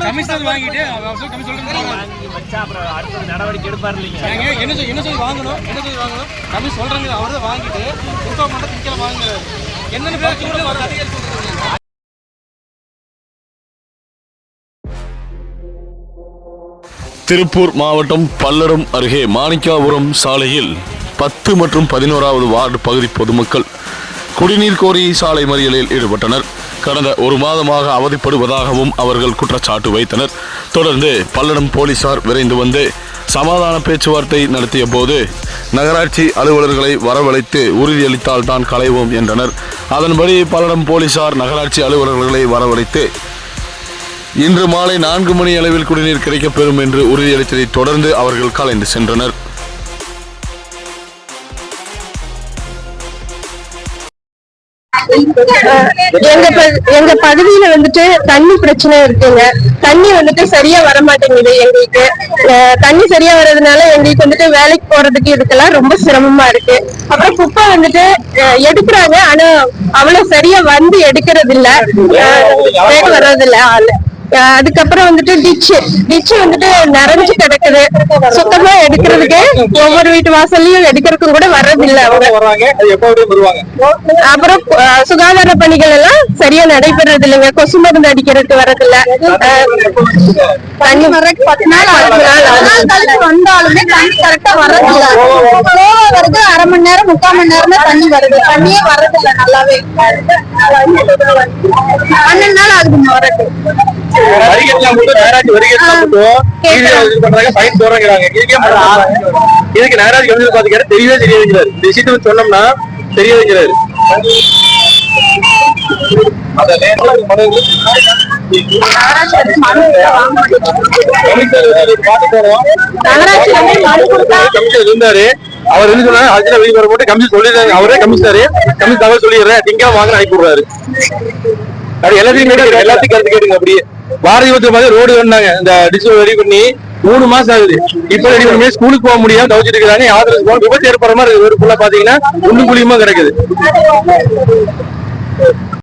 Commissioner வாங்கிட்டு நடவடிக்கை எடுப்பார் என்ன சொல்லி என்ன சொல்லி வாங்கணும்? என்ன சொல்லி வாங்கணும்? கமிஷன் சொல்றாங்க அவர் வாங்கிட்டு இன்ஃபார்ம் பண்ண திங்கல வாங்குறாரு என்னென்ன பேர் கூட வர அதிகாரி சொல்றாங்க திருப்பூர் மாவட்டம் பல்லடம் அருகே மாணிக்காபுரம் சாலையில் பத்து மற்றும் பதினோராவது வார்டு பகுதி பொதுமக்கள் குடிநீர் கோரி சாலை மறியலில் ஈடுபட்டனர். கடந்த ஒரு மாதமாக அவதிப்படுவதாகவும் அவர்கள் குற்றச்சாட்டு வைத்தனர். தொடர்ந்து பல்லடம் போலீசார் விரைந்து வந்து சமாதான பேச்சுவார்த்தை நடத்திய போது நகராட்சி அலுவலர்களை வரவழைத்து உறுதியளித்தால் தான் களைவோம் என்றனர். அதன்படி பல்லடம் போலீசார் நகராட்சி அலுவலர்களை வரவழைத்து இன்று மாலை நான்கு மணி அளவில் குடிநீர் கிடைக்கப்பெறும் என்று உறுதியளித்ததை தொடர்ந்து அவர்கள் கலைந்து சென்றனர். எங்க எங்க பகுதியில வந்துட்டு தண்ணி பிரச்சனை இருக்குங்க. தண்ணி வந்துட்டு சரியா வர மாட்டேங்குது எங்களுக்கு. அஹ் தண்ணி சரியா வர்றதுனால எங்களுக்கு வந்துட்டு வேலைக்கு போறதுக்கு இதுக்கெல்லாம் ரொம்ப சிரமமா இருக்கு. அப்புறம் குப்பை வந்துட்டு எடுக்கிறாங்க. ஆனா அவ்வளவு சரியா வந்து எடுக்கிறது இல்ல வர்றது இல்ல ஆளு. அதுக்கப்புறம் வந்துட்டு டிச்சு. டிச்சு வந்துட்டு நிறைஞ்சு கிடக்குது. சுத்தமா எடுக்கிறதுக்கு ஒவ்வொரு வீட்டு வாசல்லையும் எடுக்கிறதுக்கும் கூட வர்றதில்ல அவங்க. அப்புறம் சுகாதார பணிகள் எல்லாம் சரியா நடைபெறது இல்லைங்க. கொசு மருந்து அடிக்கிறதுக்கு வரதில்ல தண்ணி வர்றதுக்கு பத்து நாள் கழிச்சு வந்தாலுமே தண்ணி கரெக்டா வரதில்ல ஸ்லோவா வருது அரை மணி நேரம் முக்கால் மணி நேரம் தான் தண்ணி வருது. தண்ணியே வரதில்ல நல்லாவே. பன்னெண்டு நாள் ஆகுதுங்க வரது வரிகட்டலாம். இது பண்றாங்க ஃபைன் போடுறாங்க இதுக்கே நகராட்சி வந்து பாத்தீங்கன்னா தெரியவே தெரியாதுங்கிறாரு. இந்த விஷயத்தை வந்து சொன்னோம்னா அத கொடுத்தா? கமிஷனர் இருந்தாரு. அவர் என்ன சொன்னாரு? அர்ஜுனா வெளியே வர போட்டு கமிஷன் சொல்லிடுறாங்க அவரே கமிஷனர் கமிஷன் தகவல் சொல்லிடுறேன் திங்க வாங்க அனுப்பி விடுறாரு. அது எல்லாத்தையும் கேட்டு எல்லாத்தையும் கருத்து கேட்டுங்க அப்படியே. பாரதி பத்திர ரோடு வேணாங்க இந்த டிஜிட்டல் ரெடி பண்ணி மூணு மாசம் ஆகுது. இப்ப ரெடி பண்ணி ஸ்கூலுக்கு போக முடியாம தவிச்சிட்டு இருக்காங்க யாத்திரை போக விபத்து ஏற்படுற மாதிரி ரோடு ஃபுல்லா பாத்தீங்கன்னா குண்டு குழியுமா கிடக்குது.